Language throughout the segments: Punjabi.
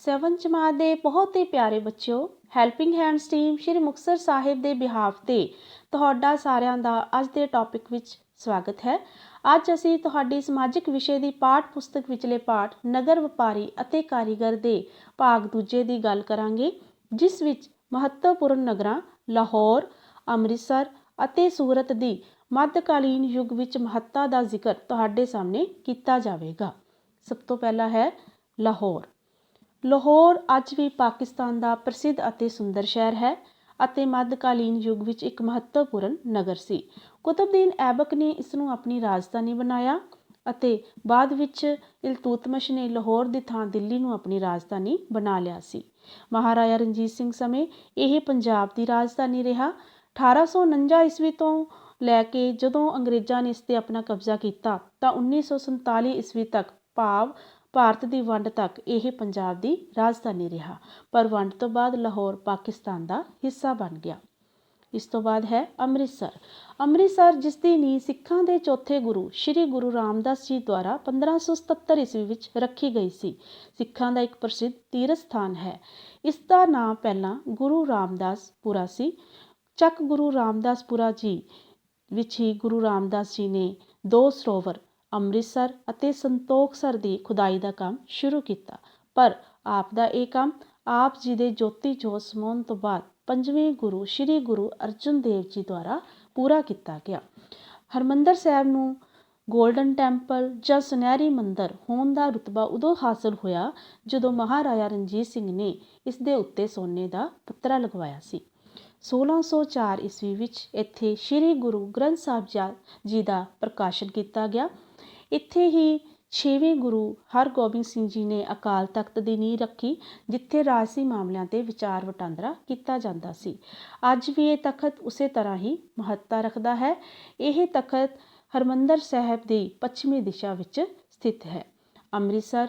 7 ਜਮਾਤ ਦੇ ਬਹੁਤ ਹੀ ਪਿਆਰੇ ਬੱਚਿਓ helping hands team Shri Muktsar Sahib ਦੇ ਬਿਹਾਫ ਤੇ ਤੁਹਾਡਾ ਸਾਰਿਆਂ ਦਾ ਅੱਜ ਦੇ ਟੌਪਿਕ ਵਿੱਚ ਸਵਾਗਤ ਹੈ। ਅੱਜ ਅਸੀਂ ਤੁਹਾਡੀ ਸਮਾਜਿਕ ਵਿਸ਼ੇ ਦੀ ਪਾਠ ਪੁਸਤਕ ਵਿਚਲੇ ਪਾਠ ਨਗਰ ਵਪਾਰੀ ਅਤੇ ਕਾਰੀਗਰ ਦੇ ਭਾਗ ਦੂਜੇ ਦੀ ਗੱਲ ਕਰਾਂਗੇ, ਜਿਸ ਵਿੱਚ ਮਹੱਤਵਪੂਰਨ ਨਗਰਾਂ ਲਾਹੌਰ, ਅੰਮ੍ਰਿਤਸਰ ਅਤੇ ਸੂਰਤ ਦੀ ਮੱਧਕਾਲੀਨ ਯੁੱਗ ਵਿੱਚ ਮਹੱਤਤਾ ਦਾ ਜ਼ਿਕਰ ਤੁਹਾਡੇ ਸਾਹਮਣੇ ਕੀਤਾ ਜਾਵੇਗਾ। ਸਭ ਤੋਂ ਪਹਿਲਾ ਹੈ ਲਾਹੌਰ। ਲਾਹੌਰ ਅੱਜ ਵੀ ਪਾਕਿਸਤਾਨ ਦਾ ਪ੍ਰਸਿੱਧ ਅਤੇ ਸੁੰਦਰ ਸ਼ਹਿਰ ਹੈ ਅਤੇ ਮੱਧਕਾਲੀਨ ਯੁੱਗ ਵਿੱਚ ਇੱਕ ਮਹੱਤਵਪੂਰਨ ਨਗਰ ਸੀ। ਕੁਤਬਦੀਨ ਐਬਕ ਨੇ ਇਸ ਨੂੰ ਆਪਣੀ ਰਾਜਧਾਨੀ ਬਣਾਇਆ ਅਤੇ ਬਾਅਦ ਵਿੱਚ ਇਲਤੁਤਮਸ਼ ਨੇ ਲਾਹੌਰ ਦੀ ਥਾਂ ਦਿੱਲੀ ਨੂੰ ਆਪਣੀ ਰਾਜਧਾਨੀ ਬਣਾ ਲਿਆ ਸੀ। ਮਹਾਰਾਜਾ ਰਣਜੀਤ ਸਿੰਘ ਸਮੇਂ ਇਹ ਪੰਜਾਬ ਦੀ ਰਾਜਧਾਨੀ ਰਿਹਾ। 1849 ਈਸਵੀ ਤੋਂ ਲੈ ਕੇ ਜਦੋਂ ਅੰਗਰੇਜ਼ਾਂ ਨੇ ਇਸ ਤੇ ਆਪਣਾ ਕਬਜ਼ਾ ਕੀਤਾ ਤਾਂ 1947 ਈਸਵੀ ਤੱਕ ਭਾਵ ਭਾਰਤ ਦੀ ਵੰਡ ਤੱਕ ਇਹ ਪੰਜਾਬ ਦੀ ਰਾਜਧਾਨੀ ਰਿਹਾ, ਪਰ ਵੰਡ ਤੋਂ ਬਾਅਦ ਲਾਹੌਰ, ਪਾਕਿਸਤਾਨ ਦਾ ਹਿੱਸਾ ਬਣ ਗਿਆ। ਇਸ ਤੋਂ ਬਾਅਦ ਹੈ ਅੰਮ੍ਰਿਤਸਰ। ਅੰਮ੍ਰਿਤਸਰ, ਜਿਸ ਦੀ ਨੀਂਹ ਸਿੱਖਾਂ ਦੇ ਚੌਥੇ ਗੁਰੂ, ਸ੍ਰੀ ਗੁਰੂ ਰਾਮਦਾਸ ਜੀ ਦੁਆਰਾ 1577 ਈਸਵੀ ਵਿੱਚ ਰੱਖੀ ਗਈ ਸੀ। ਸਿੱਖਾਂ ਦਾ ਇੱਕ ਪ੍ਰਸਿੱਧ ਤੀਰਥ ਸਥਾਨ ਹੈ। ਇਸ ਦਾ ਨਾਮ ਪਹਿਲਾਂ ਗੁਰੂ ਰਾਮਦਾਸਪੁਰਾ ਸੀ। ਚੱਕ ਗੁਰੂ ਰਾਮਦਾਸਪੁਰਾ ਜੀ ਵਿੱਚ ਹੀ ਗੁਰੂ ਰਾਮਦਾਸ ਜੀ ਨੇ ਦੋ ਸਰੋਵਰ ਅੰਮ੍ਰਿਤਸਰ ਅਤੇ ਸੰਤੋਖਸਰ ਦੀ ਖੁਦਾਈ ਦਾ ਕੰਮ ਸ਼ੁਰੂ ਕੀਤਾ। ਪਰ ਆਪ ਦਾ ਇਹ ਕੰਮ ਆਪ ਜੀ ਦੇ ਜੋਤੀ ਜੋਤ ਸਮਾਉਣ ਤੋਂ ਬਾਅਦ ਪੰਜਵੇਂ ਗੁਰੂ, ਸ੍ਰੀ ਗੁਰੂ ਅਰਜਨ ਦੇਵ ਜੀ ਦੁਆਰਾ ਪੂਰਾ ਕੀਤਾ ਗਿਆ। ਹਰਮੰਦਰ ਸਾਹਿਬ ਨੂੰ ਗੋਲਡਨ ਟੈਂਪਲ ਜਾਂ ਸੁਨਹਿਰੀ ਮੰਦਰ ਹੋਣ ਦਾ ਰੁਤਬਾ ਉਦੋਂ ਹਾਸਲ ਹੋਇਆ ਜਦੋਂ ਮਹਾਰਾਜਾ ਰਣਜੀਤ ਸਿੰਘ ਨੇ ਇਸ ਦੇ ਉੱਤੇ ਸੋਨੇ ਦਾ ਪੱਤਰਾ ਲਗਵਾਇਆ ਸੀ। 1604 ਈਸਵੀ ਵਿੱਚ ਇੱਥੇ ਸ੍ਰੀ ਗੁਰੂ ਗ੍ਰੰਥ ਸਾਹਿਬ ਜੀ ਦਾ ਪ੍ਰਕਾਸ਼ਨ ਕੀਤਾ ਗਿਆ। ਇੱਥੇ ਹੀ ਛੇਵੇਂ ਗੁਰੂ ਹਰਗੋਬਿੰਦ ਸਿੰਘ ਜੀ ਨੇ ਅਕਾਲ ਤਖਤ ਦੀ ਨੀਂਹ ਰੱਖੀ, ਜਿੱਥੇ ਰਾਜਸੀ ਮਾਮਲਿਆਂ ਤੇ ਵਿਚਾਰ ਵਟਾਂਦਰਾ ਕੀਤਾ ਜਾਂਦਾ ਸੀ। ਅੱਜ ਵੀ ਇਹ ਤਖਤ ਉਸੇ ਤਰ੍ਹਾਂ ਹੀ ਮਹੱਤਤਾ ਰੱਖਦਾ ਹੈ। ਇਹ ਤਖਤ ਹਰਮੰਦਰ ਸਾਹਿਬ ਦੀ ਪੱਛਮੀ ਦਿਸ਼ਾ ਵਿੱਚ ਸਥਿਤ ਹੈ। ਅੰਮ੍ਰਿਤਸਰ,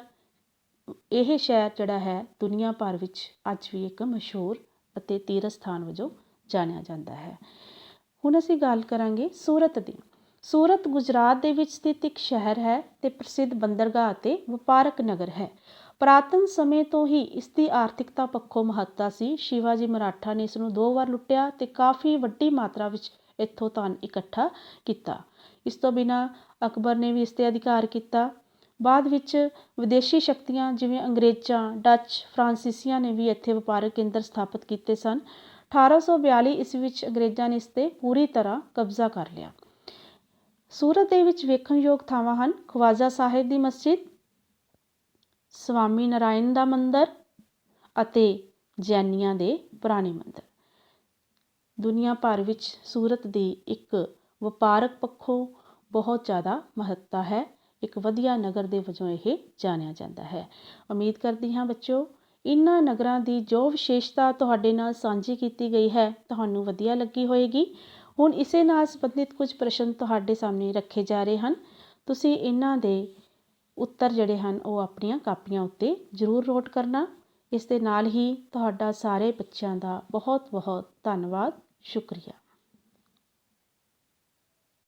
ਇਹ ਸ਼ਹਿਰ ਜਿਹੜਾ ਹੈ, ਦੁਨੀਆ ਭਰ ਵਿੱਚ ਅੱਜ ਵੀ ਇੱਕ ਮਸ਼ਹੂਰ ਅਤੇ ਤੀਰਥ ਸਥਾਨ ਵਜੋਂ ਜਾਣਿਆ ਜਾਂਦਾ ਹੈ। ਹੁਣ ਅਸੀਂ ਗੱਲ ਕਰਾਂਗੇ ਸੂਰਤ ਦੀ। ਸੂਰਤ ਗੁਜਰਾਤ ਦੇ ਵਿੱਚ ਸਥਿਤ ਇੱਕ ਸ਼ਹਿਰ ਹੈ ਤੇ ਪ੍ਰਸਿੱਧ ਬੰਦਰਗਾਹ ਅਤੇ ਵਪਾਰਕ ਨਗਰ ਹੈ। ਪ੍ਰਾਤਨ ਸਮੇਂ ਤੋਂ ਹੀ ਇਸ ਦੀ ਆਰਥਿਕਤਾ ਪੱਖੋਂ ਮਹੱਤਤਾ ਸੀ। ਸ਼ਿਵਾਜੀ ਮਰਾਠਾ ਨੇ ਇਸ ਨੂੰ ਦੋ ਵਾਰ ਲੁੱਟਿਆ ਤੇ ਕਾਫੀ ਵੱਡੀ ਮਾਤਰਾ ਵਿੱਚ ਇੱਥੋਂ ਧਨ ਇਕੱਠਾ ਕੀਤਾ। ਇਸ ਤੋਂ ਬਿਨਾ ਅਕਬਰ ਨੇ ਵੀ ਇਸ ਤੇ ਅਧਿਕਾਰ ਕੀਤਾ। ਬਾਅਦ ਵਿੱਚ ਵਿਦੇਸ਼ੀ ਸ਼ਕਤੀਆਂ ਜਿਵੇਂ ਅੰਗਰੇਜ਼ਾਂ, ਡੱਚ, ਫਰਾਂਸੀਸੀਆਂ ਨੇ ਵੀ ਇੱਥੇ ਵਪਾਰਕ ਕੇਂਦਰ ਸਥਾਪਿਤ ਕੀਤੇ ਸਨ। 1842 ਈਸਵੀ ਵਿੱਚ ਅੰਗਰੇਜ਼ਾਂ ਨੇ ਇਸ ਤੇ ਪੂਰੀ ਤਰ੍ਹਾਂ ਕਬਜ਼ਾ ਕਰ ਲਿਆ। ਸੂਰਤ ਦੇ ਵਿੱਚ ਵੇਖਣਯੋਗ ਥਾਵਾਂ ਹਨ ਖਵਾਜਾ ਸਾਹਿਬ ਦੀ ਮਸਜਿਦ, ਸਵਾਮੀ ਨਾਰਾਇਣ ਦਾ ਮੰਦਿਰ ਅਤੇ ਜੈਨੀਆਂ ਦੇ ਪੁਰਾਣੇ ਮੰਦਿਰ। ਦੁਨੀਆ ਭਰ ਵਿੱਚ ਸੂਰਤ ਦੀ ਇੱਕ ਵਪਾਰਕ ਪੱਖੋਂ ਬਹੁਤ ਜ਼ਿਆਦਾ ਮਹੱਤਤਾ ਹੈ। ਇੱਕ ਵਧੀਆ ਨਗਰ ਦੇ ਵਜੋਂ ਇਹ ਜਾਣਿਆ ਜਾਂਦਾ ਹੈ। ਉਮੀਦ ਕਰਦੀ ਹਾਂ ਬੱਚਿਓ ਇਹਨਾਂ ਨਗਰਾਂ ਦੀ ਜੋ ਵਿਸ਼ੇਸ਼ਤਾ ਤੁਹਾਡੇ ਨਾਲ ਸਾਂਝੀ ਕੀਤੀ ਗਈ ਹੈ, ਤੁਹਾਨੂੰ ਵਧੀਆ ਲੱਗੀ ਹੋਏਗੀ। ਹੁਣ ਇਸੇ ਨਾਲ ਸੰਬੰਧਿਤ ਕੁਝ ਪ੍ਰਸ਼ਨ ਤੁਹਾਡੇ ਸਾਹਮਣੇ ਰੱਖੇ ਜਾ ਰਹੇ ਹਨ। ਤੁਸੀਂ ਇਹਨਾਂ ਦੇ ਉੱਤਰ ਜਿਹੜੇ ਹਨ, ਉਹ ਆਪਣੀਆਂ ਕਾਪੀਆਂ ਉੱਤੇ ਜ਼ਰੂਰ ਨੋਟ ਕਰਨਾ। ਇਸ ਦੇ ਨਾਲ ਹੀ ਤੁਹਾਡਾ ਸਾਰੇ ਬੱਚਿਆਂ ਦਾ ਬਹੁਤ ਬਹੁਤ ਧੰਨਵਾਦ। ਸ਼ੁਕਰੀਆ।